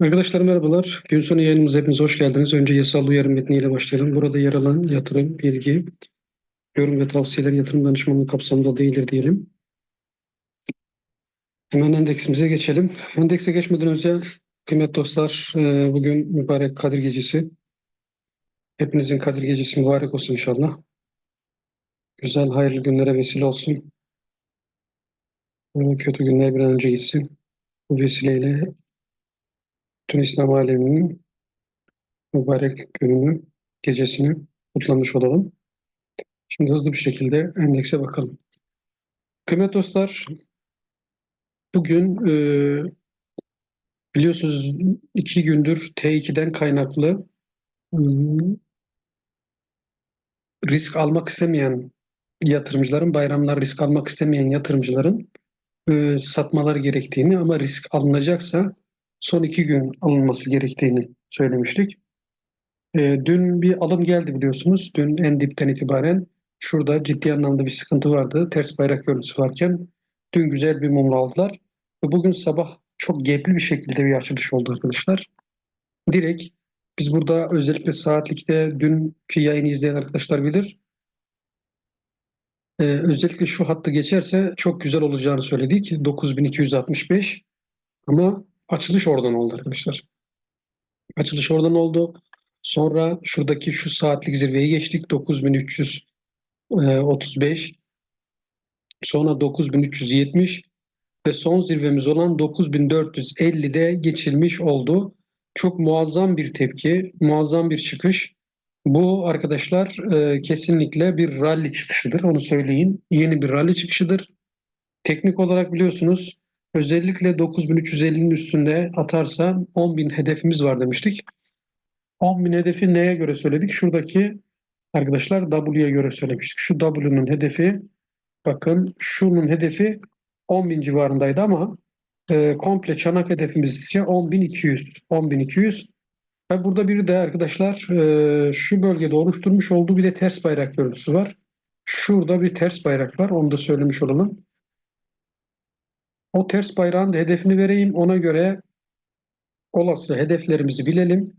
Arkadaşlar merhabalar. Gün sonu yayınımıza hepiniz hoş geldiniz. Önce yasal uyarı metniyle başlayalım. Burada yer alan yatırım, bilgi, yorum ve tavsiyeler yatırım danışmanlığı kapsamında değildir diyelim. Hemen endeksimize geçelim. Endekse geçmeden önce kıymetli dostlar e, bugün mübarek Kadir Gecesi. Hepinizin Kadir Gecesi mübarek olsun inşallah. Güzel, hayırlı günlere vesile olsun. Kötü günler bir an önce gitsin. Bu vesileyle tüm İslam aleminin mübarek gününü, gecesini kutlamış olalım. Şimdi hızlı bir şekilde endekse bakalım. Kıymetli dostlar, bugün e, biliyorsunuz iki gündür T2'den kaynaklı hmm, risk almak istemeyen yatırımcıların, bayramlar risk almak istemeyen yatırımcıların e, satmaları gerektiğini ama risk alınacaksa son iki gün alınması gerektiğini söylemiştik. E, dün bir alım geldi biliyorsunuz. Dün en dipten itibaren şurada ciddi anlamda bir sıkıntı vardı. Ters bayrak görüntüsü varken dün güzel bir mumla aldılar. Ve bugün sabah çok gepli bir şekilde bir açılış oldu arkadaşlar. Direkt biz burada özellikle saatlikte dünkü yayını izleyen arkadaşlar bilir. Ee, özellikle şu hattı geçerse çok güzel olacağını söyledik. 9265 ama açılış oradan oldu arkadaşlar. Açılış oradan oldu. Sonra şuradaki şu saatlik zirveyi geçtik. 9335. Sonra 9370 ve son zirvemiz olan 9450'de geçilmiş oldu. Çok muazzam bir tepki, muazzam bir çıkış. Bu arkadaşlar e, kesinlikle bir rally çıkışıdır. Onu söyleyin. Yeni bir rally çıkışıdır. Teknik olarak biliyorsunuz özellikle 9350'nin üstünde atarsa 10.000 hedefimiz var demiştik. 10.000 hedefi neye göre söyledik? Şuradaki arkadaşlar W'ye göre söylemiştik. Şu W'nun hedefi bakın şunun hedefi 10.000 civarındaydı ama e, komple çanak hedefimiz ise 10.200. 10.200 ve burada bir de arkadaşlar e, şu bölgede oluşturmuş olduğu bir de ters bayrak görüntüsü var. Şurada bir ters bayrak var. Onu da söylemiş olalım. O ters bayrağın da hedefini vereyim. Ona göre olası hedeflerimizi bilelim.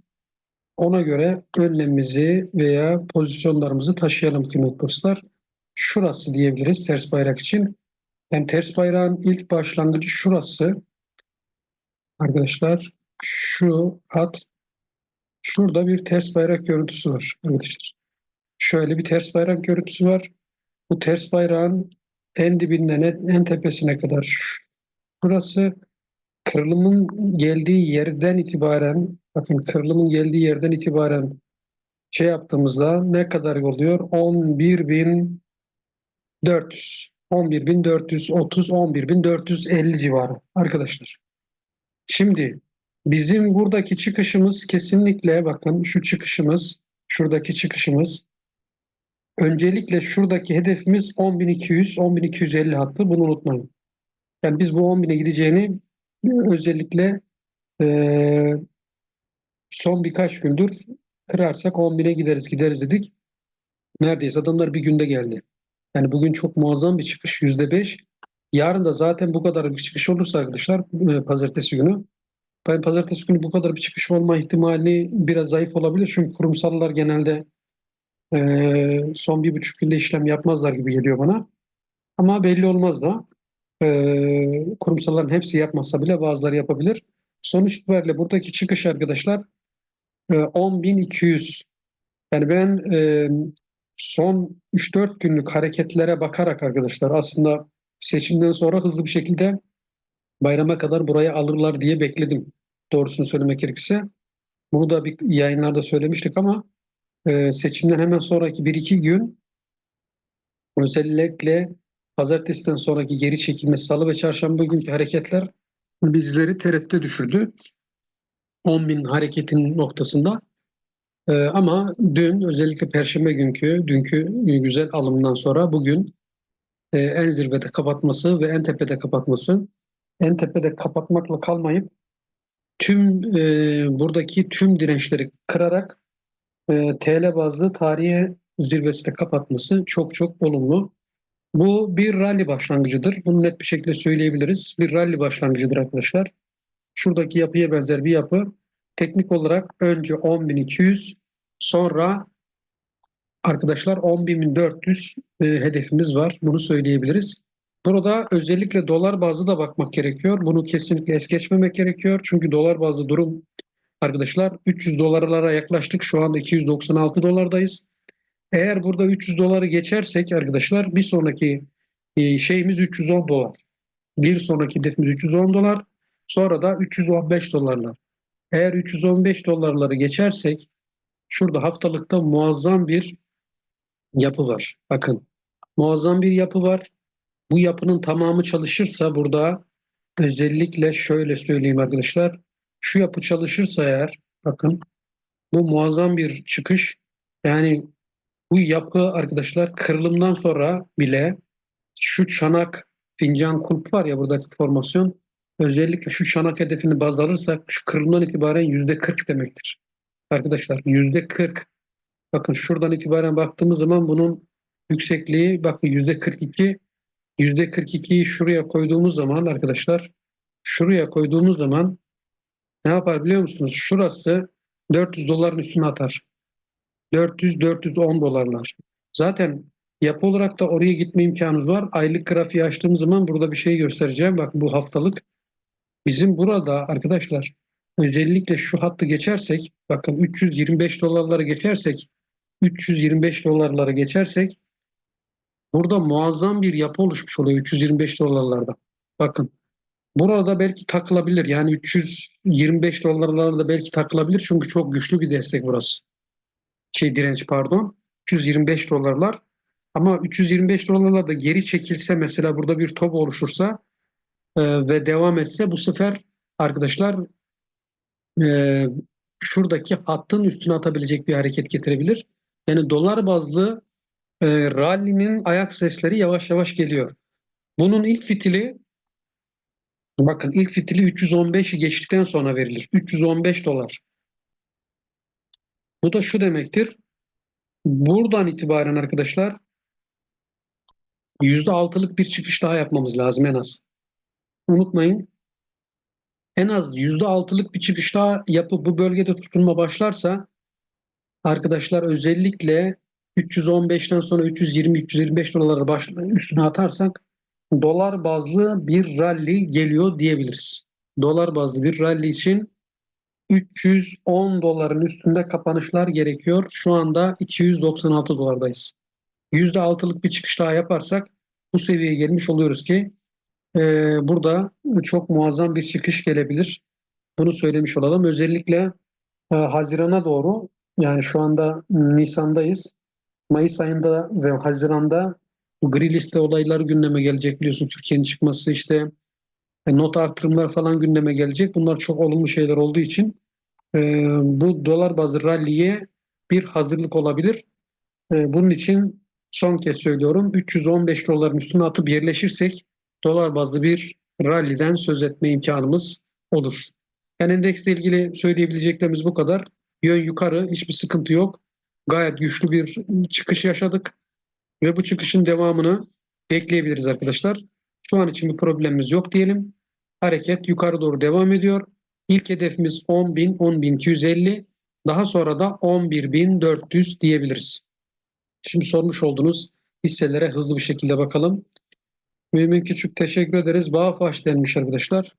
Ona göre önlemimizi veya pozisyonlarımızı taşıyalım kıymetli dostlar. Şurası diyebiliriz ters bayrak için. Yani ters bayrağın ilk başlangıcı şurası. Arkadaşlar şu hat şurada bir ters bayrak görüntüsü var arkadaşlar. Şöyle bir ters bayrak görüntüsü var. Bu ters bayrağın en dibinden en, tepesine kadar şurası kırılımın geldiği yerden itibaren bakın kırılımın geldiği yerden itibaren şey yaptığımızda ne kadar oluyor? 11.400 11.430 11.450 civarı arkadaşlar. Şimdi bizim buradaki çıkışımız kesinlikle bakın şu çıkışımız şuradaki çıkışımız öncelikle şuradaki hedefimiz 10.200 10.250 hattı bunu unutmayın. Yani biz bu 10.000'e gideceğini özellikle e, son birkaç gündür kırarsak 10.000'e gideriz gideriz dedik. Neredeyse adamlar bir günde geldi. Yani bugün çok muazzam bir çıkış yüzde beş. Yarın da zaten bu kadar bir çıkış olursa arkadaşlar e, pazartesi günü ben pazartesi günü bu kadar bir çıkış olma ihtimali biraz zayıf olabilir. Çünkü kurumsallar genelde e, son bir buçuk günde işlem yapmazlar gibi geliyor bana. Ama belli olmaz da e, kurumsalların hepsi yapmasa bile bazıları yapabilir. Sonuç itibariyle buradaki çıkış arkadaşlar e, 10.200 yani ben e, son 3-4 günlük hareketlere bakarak arkadaşlar aslında seçimden sonra hızlı bir şekilde bayrama kadar buraya alırlar diye bekledim. Doğrusunu söylemek gerekirse. Bunu da bir yayınlarda söylemiştik ama e, seçimden hemen sonraki 1-2 gün özellikle pazartesiden sonraki geri çekilme salı ve çarşamba günkü hareketler bizleri tereddüte düşürdü. 10 bin hareketin noktasında. Ee, ama dün özellikle Perşembe günkü, dünkü güzel alımdan sonra bugün e, en zirvede kapatması ve en tepede kapatması, en tepede kapatmakla kalmayıp tüm e, buradaki tüm dirençleri kırarak e, TL bazlı tarihi zirvesinde kapatması çok çok olumlu. Bu bir rally başlangıcıdır. Bunu net bir şekilde söyleyebiliriz. Bir rally başlangıcıdır arkadaşlar. Şuradaki yapıya benzer bir yapı. Teknik olarak önce 10.200 sonra arkadaşlar 10.400 e, hedefimiz var. Bunu söyleyebiliriz. Burada özellikle dolar bazlı da bakmak gerekiyor. Bunu kesinlikle es geçmemek gerekiyor. Çünkü dolar bazlı durum arkadaşlar 300 dolarlara yaklaştık. Şu anda 296 dolardayız. Eğer burada 300 doları geçersek arkadaşlar bir sonraki e, şeyimiz 310 dolar. Bir sonraki hedefimiz 310 dolar. Sonra da 315 dolarlar. Eğer 315 dolarları geçersek şurada haftalıkta muazzam bir yapı var. Bakın muazzam bir yapı var. Bu yapının tamamı çalışırsa burada özellikle şöyle söyleyeyim arkadaşlar. Şu yapı çalışırsa eğer bakın bu muazzam bir çıkış. Yani bu yapı arkadaşlar kırılımdan sonra bile şu çanak fincan kulp var ya buradaki formasyon özellikle şu çanak hedefini baz alırsak şu kırılımdan itibaren yüzde 40 demektir. Arkadaşlar yüzde 40 bakın şuradan itibaren baktığımız zaman bunun yüksekliği bakın yüzde 42 yüzde 42'yi şuraya koyduğumuz zaman arkadaşlar şuraya koyduğumuz zaman ne yapar biliyor musunuz? Şurası 400 doların üstüne atar. 400-410 dolarlar. Zaten yapı olarak da oraya gitme imkanımız var. Aylık grafiği açtığım zaman burada bir şey göstereceğim. Bak bu haftalık. Bizim burada arkadaşlar özellikle şu hattı geçersek bakın 325 dolarları geçersek 325 dolarları geçersek burada muazzam bir yapı oluşmuş oluyor 325 dolarlarda. Bakın burada belki takılabilir. Yani 325 dolarlarda belki takılabilir çünkü çok güçlü bir destek burası şey direnç pardon 325 dolarlar ama 325 dolarlar da geri çekilse mesela burada bir top oluşursa e, ve devam etse bu sefer arkadaşlar e, şuradaki hattın üstüne atabilecek bir hareket getirebilir. Yani dolar bazlı e, rally'nin ayak sesleri yavaş yavaş geliyor. Bunun ilk fitili bakın ilk fitili 315'i geçtikten sonra verilir. 315 dolar. Bu da şu demektir. Buradan itibaren arkadaşlar %6'lık bir çıkış daha yapmamız lazım en az. Unutmayın. En az %6'lık bir çıkış daha yapıp bu bölgede tutunma başlarsa arkadaşlar özellikle 315'ten sonra 320-325 dolara baş, üstüne atarsak dolar bazlı bir rally geliyor diyebiliriz. Dolar bazlı bir rally için 310 doların üstünde kapanışlar gerekiyor. Şu anda 296 dolardayız. %6'lık bir çıkış daha yaparsak bu seviyeye gelmiş oluyoruz ki e, burada çok muazzam bir çıkış gelebilir. Bunu söylemiş olalım. Özellikle e, Haziran'a doğru yani şu anda Nisan'dayız. Mayıs ayında ve Haziran'da gri liste olayları gündeme gelecek biliyorsun. Türkiye'nin çıkması işte not artırımlar falan gündeme gelecek. Bunlar çok olumlu şeyler olduğu için e, bu dolar bazı ralliye bir hazırlık olabilir. E, bunun için son kez söylüyorum 315 doların üstüne atıp yerleşirsek dolar bazlı bir ralliden söz etme imkanımız olur. Yani endeksle ilgili söyleyebileceklerimiz bu kadar. Yön yukarı hiçbir sıkıntı yok. Gayet güçlü bir çıkış yaşadık ve bu çıkışın devamını bekleyebiliriz arkadaşlar. Şu an için bir problemimiz yok diyelim. Hareket yukarı doğru devam ediyor. İlk hedefimiz 10.000, 10.250. Daha sonra da 11.400 diyebiliriz. Şimdi sormuş olduğunuz hisselere hızlı bir şekilde bakalım. Mümin Küçük teşekkür ederiz. Bağfaş denmiş arkadaşlar.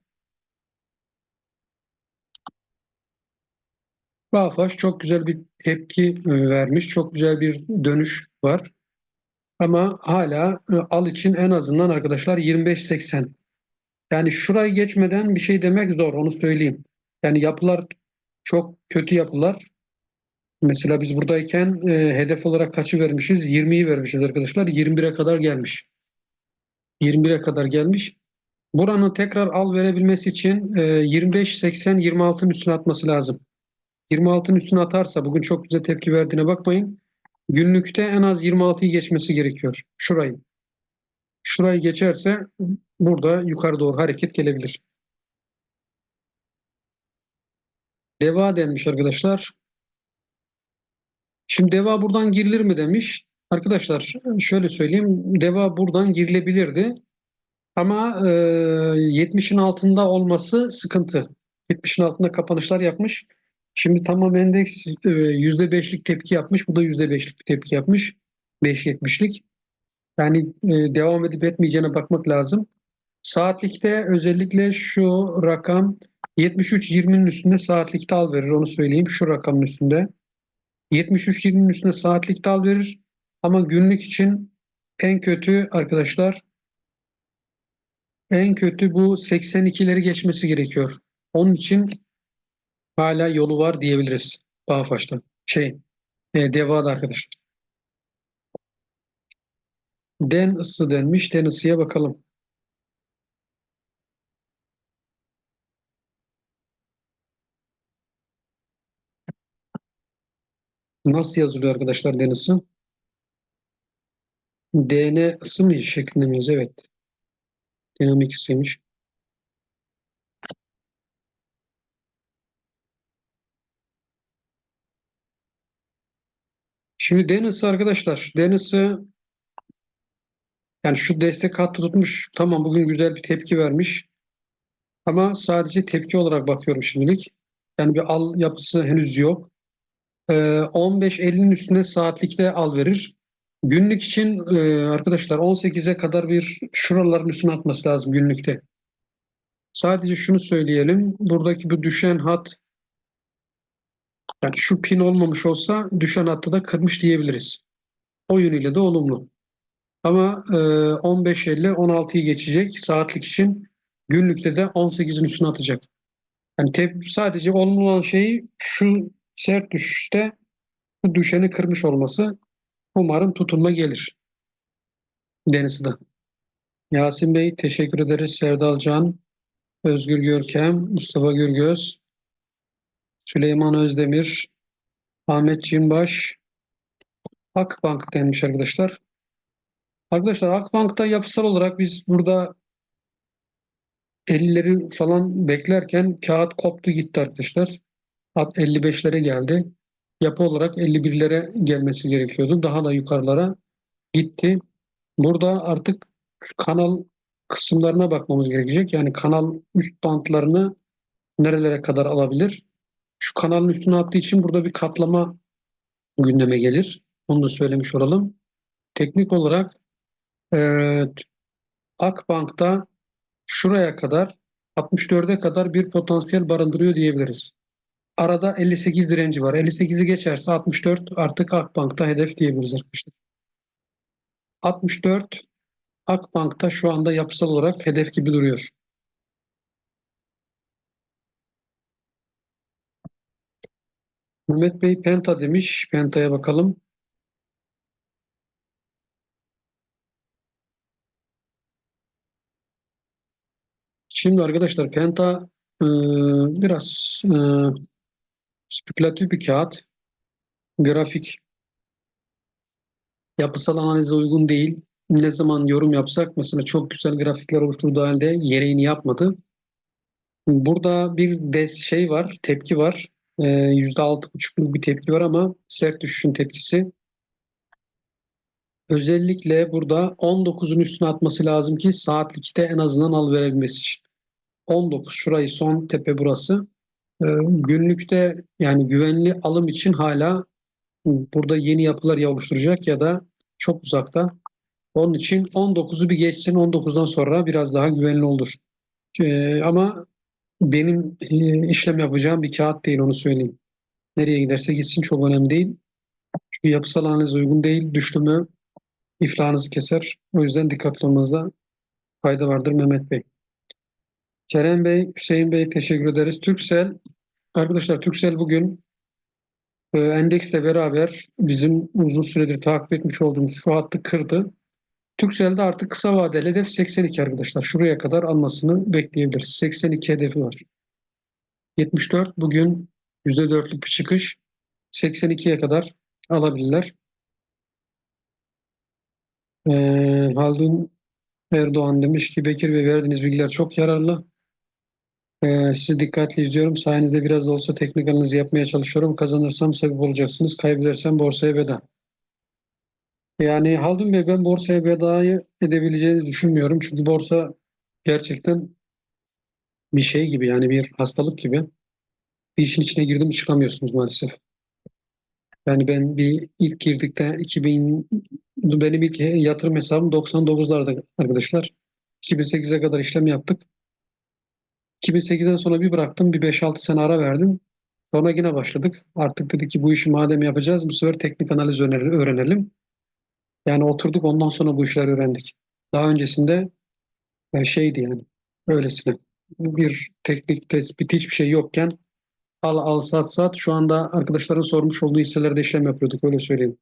Bağfaş çok güzel bir tepki e, vermiş. Çok güzel bir dönüş var. Ama hala e, al için en azından arkadaşlar 25.80. Yani şurayı geçmeden bir şey demek zor onu söyleyeyim. Yani yapılar çok kötü yapılar. Mesela biz buradayken e, hedef olarak kaçı vermişiz? 20'yi vermişiz arkadaşlar. 21'e kadar gelmiş. 21'e kadar gelmiş. Buranın tekrar al verebilmesi için e, 25, 80, 26'ın üstüne atması lazım. 26'ın üstüne atarsa bugün çok güzel tepki verdiğine bakmayın. Günlükte en az 26'yı geçmesi gerekiyor. Şurayı. Şurayı geçerse burada yukarı doğru hareket gelebilir. Deva denmiş arkadaşlar. Şimdi deva buradan girilir mi demiş. Arkadaşlar şöyle söyleyeyim. Deva buradan girilebilirdi. Ama e, 70'in altında olması sıkıntı. 70'in altında kapanışlar yapmış. Şimdi tamam endeks e, %5'lik tepki yapmış. Bu da %5'lik bir tepki yapmış. 5.70'lik. Yani e, devam edip etmeyeceğine bakmak lazım. Saatlikte özellikle şu rakam 73.20'nin üstünde saatlikte al verir onu söyleyeyim. Şu rakamın üstünde. 73.20'nin üstünde saatlikte al verir. Ama günlük için en kötü arkadaşlar en kötü bu 82'leri geçmesi gerekiyor. Onun için hala yolu var diyebiliriz. Bağfaş'ta. Şey, e, Deva'da arkadaşlar. Den ısı denmiş. Den ısıya bakalım. Nasıl yazılıyor arkadaşlar den ısı? DN ısı mı şeklinde mi yazıyor? Evet. Dinamik ısıymış. Şimdi den ısı arkadaşlar. Den ısı yani şu destek hattı tutmuş. Tamam bugün güzel bir tepki vermiş. Ama sadece tepki olarak bakıyorum şimdilik. Yani bir al yapısı henüz yok. Ee, 15.50'nin üstünde saatlikte al verir. Günlük için e, arkadaşlar 18'e kadar bir şuraların üstüne atması lazım günlükte. Sadece şunu söyleyelim. Buradaki bu düşen hat yani şu pin olmamış olsa düşen hattı da kırmış diyebiliriz. O yönüyle de olumlu. Ama e, 15.50 16'yı geçecek saatlik için. Günlükte de 18'in üstüne atacak. Yani tep sadece olumlu olan şey şu sert düşüşte bu düşeni kırmış olması. Umarım tutunma gelir. Deniz'de. Yasin Bey teşekkür ederiz. Serdal Can, Özgür Görkem, Mustafa Gürgöz, Süleyman Özdemir, Ahmet Cimbaş, Akbank denmiş arkadaşlar. Arkadaşlar Akbank'ta yapısal olarak biz burada 50'leri falan beklerken kağıt koptu gitti arkadaşlar. 55'lere geldi. Yapı olarak 51'lere gelmesi gerekiyordu. Daha da yukarılara gitti. Burada artık kanal kısımlarına bakmamız gerekecek. Yani kanal üst bantlarını nerelere kadar alabilir? Şu kanalın üstüne attığı için burada bir katlama gündeme gelir. Onu da söylemiş olalım. Teknik olarak e, Akbank'ta şuraya kadar 64'e kadar bir potansiyel barındırıyor diyebiliriz. Arada 58 direnci var. 58'i geçerse 64 artık Akbank'ta hedef diyebiliriz arkadaşlar. 64 Akbank'ta şu anda yapısal olarak hedef gibi duruyor. Mehmet Bey Penta demiş. Penta'ya bakalım. Şimdi arkadaşlar Penta e, biraz e, spekülatif bir kağıt. Grafik yapısal analize uygun değil. Ne zaman yorum yapsak mesela çok güzel grafikler oluşturduğu halde gereğini yapmadı. Burada bir des şey var, tepki var. Ee, %6,5'luk bir tepki var ama sert düşüşün tepkisi. Özellikle burada 19'un üstüne atması lazım ki saatlikte en azından al verebilmesi için. 19 şurayı son tepe burası. Ee, günlükte yani güvenli alım için hala burada yeni yapılar ya oluşturacak ya da çok uzakta. Onun için 19'u bir geçsin 19'dan sonra biraz daha güvenli olur. Ee, ama benim e, işlem yapacağım bir kağıt değil onu söyleyeyim. Nereye giderse gitsin çok önemli değil. Çünkü yapısal analiz uygun değil. Düştü iflahınızı keser. O yüzden dikkatli olmanızda fayda vardır Mehmet Bey. Kerem Bey, Hüseyin Bey teşekkür ederiz. Türksel, arkadaşlar Türksel bugün e, endeksle beraber bizim uzun süredir takip etmiş olduğumuz şu hattı kırdı. Turkcell'de artık kısa vadeli hedef 82 arkadaşlar. Şuraya kadar almasını bekleyebiliriz. 82 hedefi var. 74 bugün %4'lük bir çıkış. 82'ye kadar alabilirler. Ee, Haldun Erdoğan demiş ki Bekir Bey verdiğiniz bilgiler çok yararlı. Ee, sizi dikkatli izliyorum. Sayenizde biraz da olsa teknik analizi yapmaya çalışıyorum. Kazanırsam sebep olacaksınız. Kaybedersem borsaya veda. Yani Haldun Bey ben borsaya vedayı edebileceğini düşünmüyorum. Çünkü borsa gerçekten bir şey gibi yani bir hastalık gibi bir işin içine girdim çıkamıyorsunuz maalesef. Yani ben bir ilk girdikte 2000 benim ilk yatırım hesabım 99'larda arkadaşlar. 2008'e kadar işlem yaptık. 2008'den sonra bir bıraktım. Bir 5-6 sene ara verdim. Sonra yine başladık. Artık dedik ki bu işi madem yapacağız bu sefer teknik analiz öğrenelim. Yani oturduk ondan sonra bu işleri öğrendik. Daha öncesinde e, şeydi yani öylesine. Bir teknik tespit hiçbir şey yokken al al sat sat şu anda arkadaşların sormuş olduğu hisselerde işlem yapıyorduk öyle söyleyeyim.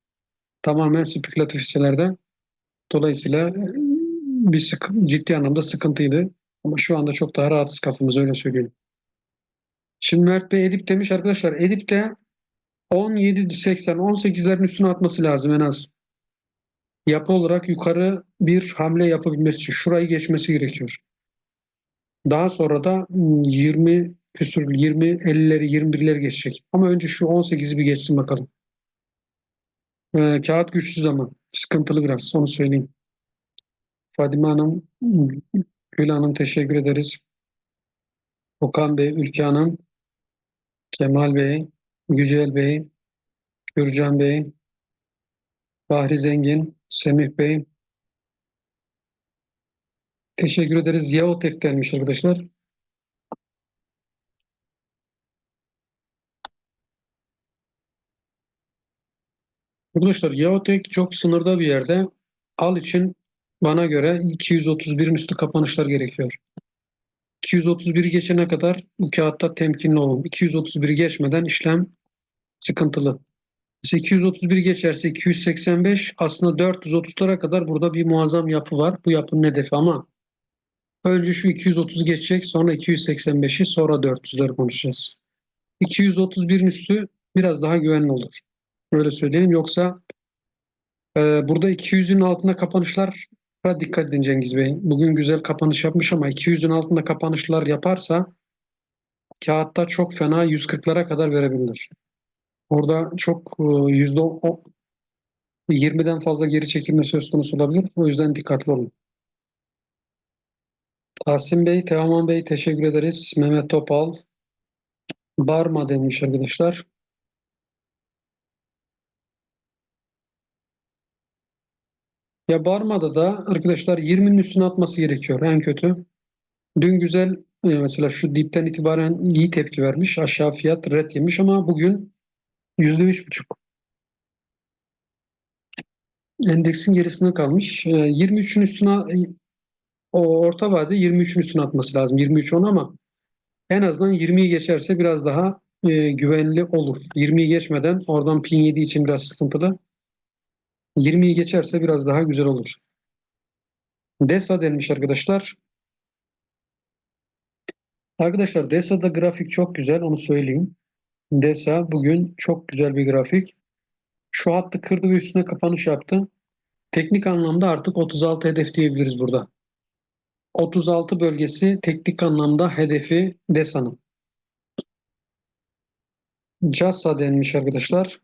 Tamamen spekülatif hisselerde. Dolayısıyla e, bir sık, ciddi anlamda sıkıntıydı. Ama şu anda çok daha rahatız kafamız öyle söyleyeyim. Şimdi Mert Bey Edip demiş arkadaşlar. Edip de 17.80 18'lerin üstüne atması lazım en az. Yapı olarak yukarı bir hamle yapabilmesi için şurayı geçmesi gerekiyor. Daha sonra da 20 küsür 20 50'leri 21'leri geçecek. Ama önce şu 18'i bir geçsin bakalım. Ee, kağıt güçsüz ama sıkıntılı biraz onu söyleyeyim. Fadime Hanım, Gül Hanım teşekkür ederiz. Okan Bey, Ülke Hanım, Kemal Bey, Yücel Bey, Gürcan Bey, Bahri Zengin, Semih Bey. Teşekkür ederiz. Yaotek gelmiş arkadaşlar. Arkadaşlar Yaotek çok sınırda bir yerde. Al için bana göre 231'in üstü kapanışlar gerekiyor. 231'i geçene kadar bu kağıtta temkinli olun. 231'i geçmeden işlem sıkıntılı. Mesela 231 geçerse 285 aslında 430'lara kadar burada bir muazzam yapı var. Bu yapının hedefi ama önce şu 230 geçecek sonra 285'i sonra 400'leri konuşacağız. 231'in üstü biraz daha güvenli olur. Böyle söyleyelim. Yoksa e, burada 200'ün altında kapanışlar dikkat edin Cengiz Bey. Bugün güzel kapanış yapmış ama 200'ün altında kapanışlar yaparsa kağıtta çok fena 140'lara kadar verebilir. Orada çok e, yüzde 20'den fazla geri çekilme söz konusu olabilir. O yüzden dikkatli olun. Tahsin Bey, Teoman Bey teşekkür ederiz. Mehmet Topal. Barma demiş arkadaşlar. Ya Barma'da da arkadaşlar 20'nin üstüne atması gerekiyor en kötü. Dün güzel e, mesela şu dipten itibaren iyi tepki vermiş. Aşağı fiyat red yemiş ama bugün yüzde üç buçuk. Endeksin gerisinde kalmış. 23'ün üstüne o orta vade 23'ün üstüne atması lazım. 23 10 ama en azından 20'yi geçerse biraz daha e, güvenli olur. 20'yi geçmeden oradan pin 7 için biraz sıkıntılı. 20'yi geçerse biraz daha güzel olur. DESA denmiş arkadaşlar. Arkadaşlar DESA'da grafik çok güzel onu söyleyeyim. DESA bugün çok güzel bir grafik. Şu hattı kırdı ve üstüne kapanış yaptı. Teknik anlamda artık 36 hedef diyebiliriz burada. 36 bölgesi teknik anlamda hedefi DESA'nın. CASA denmiş arkadaşlar.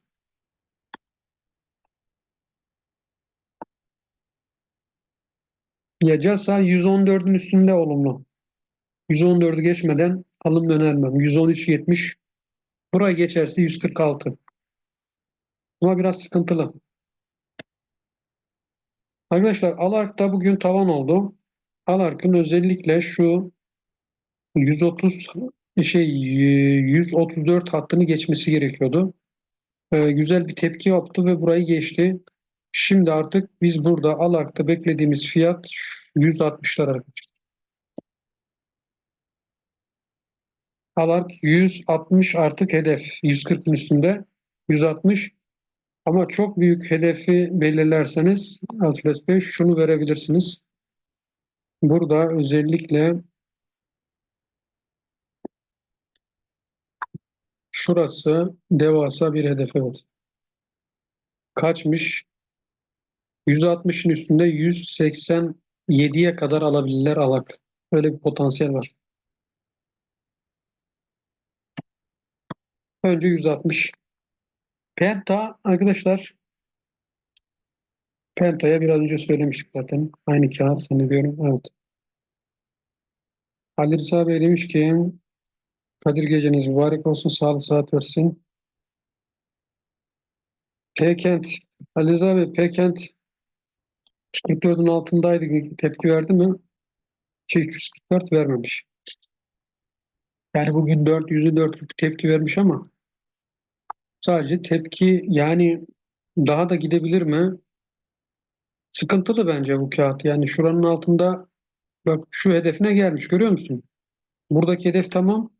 Ya CASA 114'ün üstünde olumlu. 114'ü geçmeden alım önermem. 113.70 Burayı geçerse 146. Ama biraz sıkıntılı. Arkadaşlar Alark'ta bugün tavan oldu. Alark'ın özellikle şu 130 şey 134 hattını geçmesi gerekiyordu. Ee, güzel bir tepki yaptı ve burayı geçti. Şimdi artık biz burada Alark'ta beklediğimiz fiyat 160'lar arkadaşlar. Alark 160 artık hedef. 140'ın üstünde. 160 ama çok büyük hedefi belirlerseniz Alfred Bey şunu verebilirsiniz. Burada özellikle şurası devasa bir hedef evet. Kaçmış? 160'ın üstünde 187'ye kadar alabilirler alak. Öyle bir potansiyel var. Önce 160. Penta arkadaşlar Penta'ya biraz önce söylemiştik zaten. Aynı kağıt sanıyorum. Evet. Ali Rıza Bey demiş ki Kadir geceniz mübarek olsun. Sağlık saat versin. Pekent. Ali Rıza Bey Pekent 44'ün altındaydı. Tepki verdi mi? Şey, 344 vermemiş. Yani bugün 400'ü 4'lük tepki vermiş ama sadece tepki yani daha da gidebilir mi? Sıkıntılı bence bu kağıt. Yani şuranın altında bak şu hedefine gelmiş görüyor musun? Buradaki hedef tamam.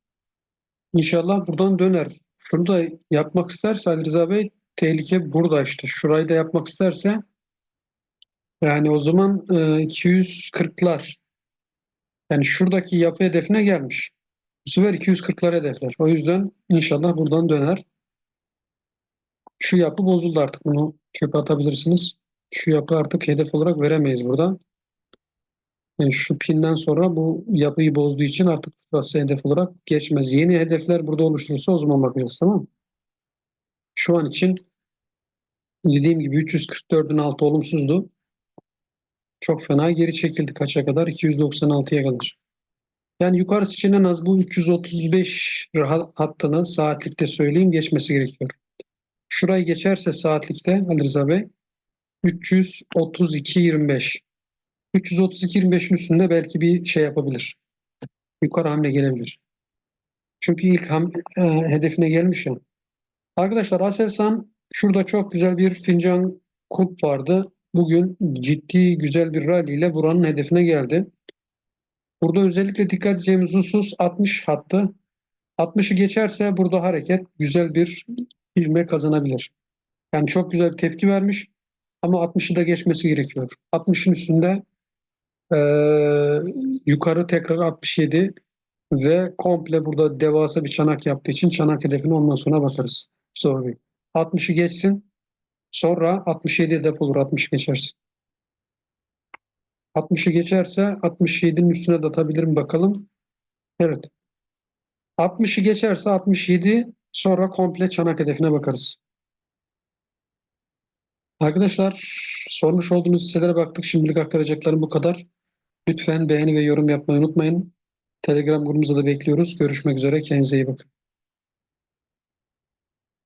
İnşallah buradan döner. Şunu da yapmak isterse Ali Rıza Bey tehlike burada işte. Şurayı da yapmak isterse yani o zaman e, 240'lar yani şuradaki yapı hedefine gelmiş. Bu sefer 240'lar hedefler. O yüzden inşallah buradan döner. Şu yapı bozuldu artık. Bunu çöpe atabilirsiniz. Şu yapı artık hedef olarak veremeyiz burada. Yani şu pinden sonra bu yapıyı bozduğu için artık burası hedef olarak geçmez. Yeni hedefler burada oluşturursa o zaman bakacağız tamam mı? Şu an için dediğim gibi 344'ün altı olumsuzdu. Çok fena geri çekildi kaça kadar? 296'ya kadar. Yani yukarısı için en az bu 335 rahat hattını saatlikte söyleyeyim geçmesi gerekiyor. Şurayı geçerse saatlikte Ali Rıza Bey 332.25 332.25'in üstünde belki bir şey yapabilir. Yukarı hamle gelebilir. Çünkü ilk ham e, hedefine gelmiş ya. Arkadaşlar Aselsan şurada çok güzel bir fincan kulp vardı. Bugün ciddi güzel bir rally ile buranın hedefine geldi. Burada özellikle dikkat edeceğimiz husus 60 hattı. 60'ı geçerse burada hareket güzel bir ivme kazanabilir. Yani çok güzel bir tepki vermiş ama 60'ı da geçmesi gerekiyor. 60'ın üstünde eee, yukarı tekrar 67 ve komple burada devasa bir çanak yaptığı için çanak hedefine ondan sonra bakarız. Sorun değil. 60'ı geçsin. Sonra 67 hedef olur 60 geçerse. 60'ı geçerse 67'nin üstüne de atabilirim bakalım. Evet. 60'ı geçerse 67 sonra komple çanak hedefine bakarız. Arkadaşlar sormuş olduğunuz hisselere baktık. Şimdilik aktaracaklarım bu kadar. Lütfen beğeni ve yorum yapmayı unutmayın. Telegram grubumuza da bekliyoruz. Görüşmek üzere. Kendinize iyi bakın.